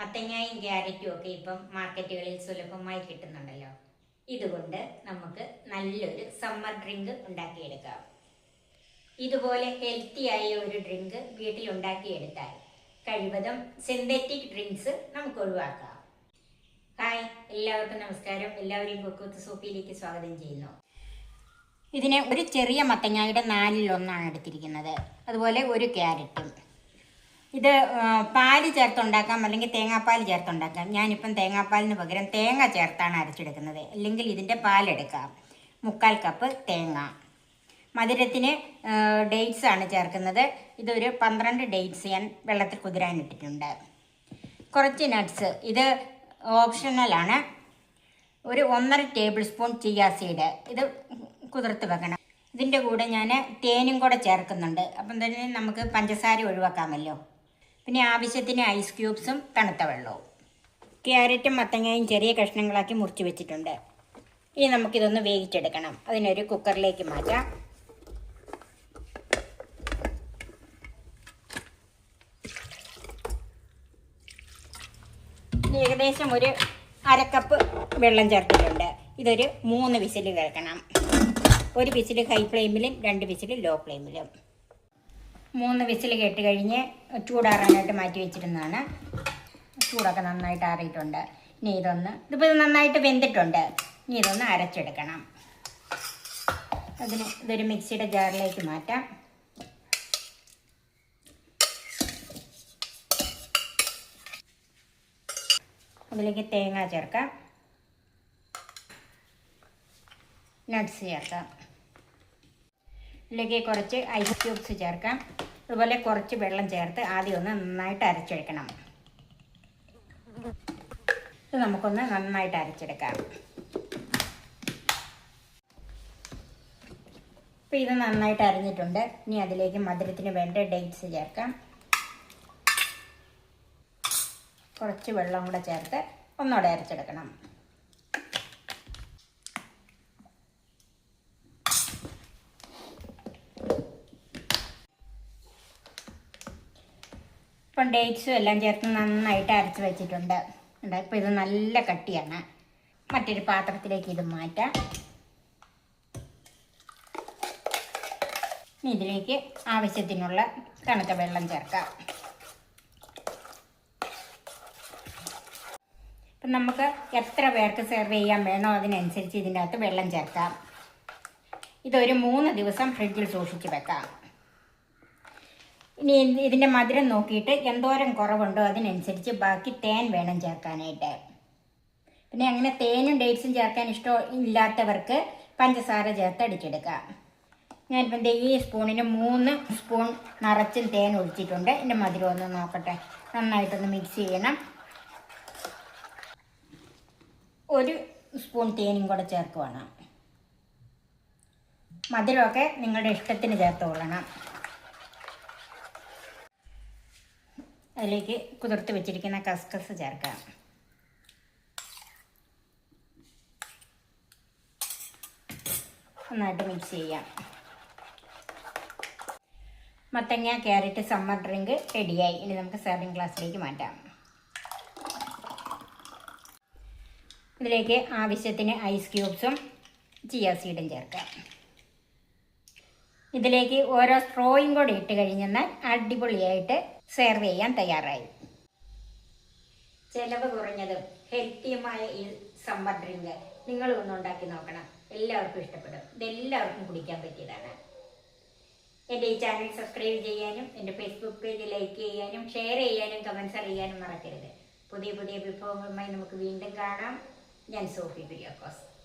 മത്തങ്ങായും ക്യാരറ്റും ഒക്കെ ഇപ്പം മാർക്കറ്റുകളിൽ സുലഭമായി കിട്ടുന്നുണ്ടല്ലോ. ഇതുകൊണ്ട് നമുക്ക് നല്ലൊരു സമ്മർ ഡ്രിങ്ക് ഉണ്ടാക്കിയെടുക്കാം. ഇതുപോലെ ഹെൽത്തി ആയ ഒരു ഡ്രിങ്ക് വീട്ടിൽ ഉണ്ടാക്കിയെടുത്താൽ കഴിവതും സിന്തറ്റിക് ഡ്രിങ്ക്സ് നമുക്ക് ഒഴിവാക്കാം. ഹായ് എല്ലാവർക്കും നമസ്കാരം. എല്ലാവരെയും കുക്കുത്ത് സൂപ്പിയിലേക്ക് സ്വാഗതം ചെയ്യുന്നു. ഇതിനെ ഒരു ചെറിയ മത്തങ്ങായുടെ നാലിലൊന്നാണ് എടുത്തിരിക്കുന്നത്. അതുപോലെ ഒരു ക്യാരറ്റും. ഇത് പാൽ ചേർത്തുണ്ടാക്കാം അല്ലെങ്കിൽ തേങ്ങാപ്പാൽ ചേർത്തുണ്ടാക്കാം. ഞാനിപ്പം തേങ്ങാപ്പാലിന് പകരം തേങ്ങ ചേർത്താണ് അരച്ചെടുക്കുന്നത്. അല്ലെങ്കിൽ ഇതിന്റെ പാലെടുക്കാം. മുക്കാൽ കപ്പ് തേങ്ങ. മധുരത്തിന് ഡേറ്റ്സ് ആണ് ചേർക്കുന്നത്. ഇതൊരു പന്ത്രണ്ട് ഡേറ്റ്സ് ഞാൻ വെള്ളത്തിൽ കുതിരാൻ ഇട്ടിട്ടുണ്ട്. കുറച്ച് നട്ട്സ് ഇത് ഓപ്ഷണലാണ് ഒരു ഒന്നര ടേബിൾ സ്പൂൺ ചിയ സീഡ് ഇത് കുതിർത്ത് വെക്കണം. ഇതിന്റെ കൂടെ ഞാൻ തേനും കൂടെ ചേർക്കുന്നുണ്ട്. അപ്പം തന്നെ നമുക്ക് പഞ്ചസാര ഒഴിവാക്കാമല്ലോ. പിന്നെ ആവശ്യത്തിന് ഐസ് ക്യൂബ്സും തണുത്ത വെള്ളവും. ക്യാരറ്റും മത്തങ്ങയും ചെറിയ കഷ്ണങ്ങളാക്കി മുറിച്ച് വെച്ചിട്ടുണ്ട്. ഇനി നമുക്കിതൊന്ന് വേവിച്ചെടുക്കണം. അതിനൊരു കുക്കറിലേക്ക് മാറ്റാം. ഏകദേശം ഒരു അരക്കപ്പ് വെള്ളം ചേർത്തിട്ടുണ്ട്. ഇതൊരു മൂന്ന് വിസിൽ കേൾക്കണം. ഒരു വിസിൽ ഹൈ ഫ്ലെയിമിലും രണ്ട് വിസിൽ ലോ. ഫ്ലെയിമിലും മൂന്ന് വിസിൽ കേട്ട് കഴിഞ്ഞ് ചൂടാറാനായിട്ട് മാറ്റി വെച്ചിരുന്നതാണ്. ചൂടൊക്കെ നന്നായിട്ട് ആറിയിട്ടുണ്ട്. ഇനി ഇതൊന്ന് ഇതിപ്പോൾ ഇത് നന്നായിട്ട് വെന്തിട്ടുണ്ട്. ഇനി ഇതൊന്ന് അരച്ചെടുക്കണം. അതിന് ഇതൊരു മിക്സിയുടെ ജാറിലേക്ക് മാറ്റാം. അതിലേക്ക് തേങ്ങ ചേർക്കാം. നട്ട്സ് ചേർക്കാം. ഇതിലേക്ക് കുറച്ച് ഐസ് ക്യൂബ്സ് ചേർക്കാം. അതുപോലെ കുറച്ച് വെള്ളം ചേർത്ത് ആദ്യം ഒന്ന് നന്നായിട്ട് അരച്ചെടുക്കണം. ഇത് നമുക്കൊന്ന് നന്നായിട്ട് അരച്ചെടുക്കാം. അപ്പോൾ ഇത് നന്നായിട്ട് അരഞ്ഞിട്ടുണ്ട്. ഇനി അതിലേക്ക് മധുരത്തിന് വേണ്ട ഡേറ്റ്സ് ചേർക്കാം. കുറച്ച് വെള്ളം കൂടെ ചേർത്ത് ഒന്നുകൂടെ അരച്ചെടുക്കണം. ഇപ്പം ഡേറ്റ്സും എല്ലാം ചേർത്ത് നന്നായിട്ട് അരച്ച് വെച്ചിട്ടുണ്ട്. ഇപ്പം ഇത് നല്ല കട്ടിയാണ്. മറ്റൊരു പാത്രത്തിലേക്ക് ഇത് മാറ്റാം. ഇനി ഇതിലേക്ക് ആവശ്യത്തിനുള്ള തണുത്ത വെള്ളം ചേർക്കാം. ഇപ്പം നമുക്ക് എത്ര പേർക്ക് സെർവ് ചെയ്യാൻ വേണോ അതിനനുസരിച്ച് ഇതിന്റെ അകത്ത് വെള്ളം ചേർക്കാം. ഇതൊരു മൂന്ന് ദിവസം ഫ്രിഡ്ജിൽ സൂക്ഷിച്ച് വെക്കാം. ഇനി ഇത് ഇതിന്റെ മധുരം നോക്കിയിട്ട് എന്തോരം കുറവുണ്ടോ അതിനനുസരിച്ച് ബാക്കി തേൻ വേണം ചേർക്കാനായിട്ട്. പിന്നെ അങ്ങനെ തേനും ഡേറ്റ്സും ചേർക്കാൻ ഇഷ്ടം ഇല്ലാത്തവർക്ക് പഞ്ചസാര ചേർത്ത് അടിച്ചെടുക്കാം. ഞാനിപ്പം ഈ സ്പൂണിന് മൂന്ന് സ്പൂൺ നിറച്ചും തേൻ ഒഴിച്ചിട്ടുണ്ട്. എന്റെ മധുരം ഒന്ന് നോക്കട്ടെ. നന്നായിട്ടൊന്ന് മിക്സ് ചെയ്യണം. ഒരു സ്പൂൺ തേനും കൂടെ ചേർക്കുവാണ്. മധുരമൊക്കെ നിങ്ങളുടെ ഇഷ്ടത്തിന് ചേർത്ത് കൊള്ളണം അതിലേക്ക് കുതിർത്ത് വെച്ചിരിക്കുന്ന കസ്കസ് ചേർക്കാം. നന്നായിട്ട് മിക്സ് ചെയ്യാം. മത്തങ്ങ ക്യാരറ്റ് സമ്മർ ഡ്രിങ്ക് റെഡിയായി ഇനി നമുക്ക് സെർവിങ് ഗ്ലാസ്സിലേക്ക് മാറ്റാം. ഇതിലേക്ക് ആവശ്യത്തിന് ഐസ് ക്യൂബ്സും ചിയ സീഡും ചേർക്കാം. ഇതിലേക്ക് ഓരോ സ്ട്രോയും കൂടി ഇട്ട് കഴിഞ്ഞെന്നാൽ അടിപൊളിയായിട്ട് സെർവ് ചെയ്യാൻ തയ്യാറായി. ചെലവ് കുറഞ്ഞതും ഹെൽത്തിയുമായ ഈ സമ്മർ ഡ്രിങ്ക് നിങ്ങൾ ഒന്ന് ഉണ്ടാക്കി നോക്കണം. എല്ലാവർക്കും ഇഷ്ടപ്പെടും. ഇതെല്ലാവർക്കും കുടിക്കാൻ പറ്റിയതാണ്. എന്റെ ഈ ചാനൽ സബ്സ്ക്രൈബ് ചെയ്യാനും എന്റെ ഫേസ്ബുക്ക് പേജ് ലൈക്ക് ചെയ്യാനും ഷെയർ ചെയ്യാനും കമൻസ് അറിയാനും മറക്കരുത്. പുതിയ പുതിയ വിഭവങ്ങളുമായി നമുക്ക് വീണ്ടും കാണാം. ഞാൻ സോഫി കുര്യാക്കോസ്.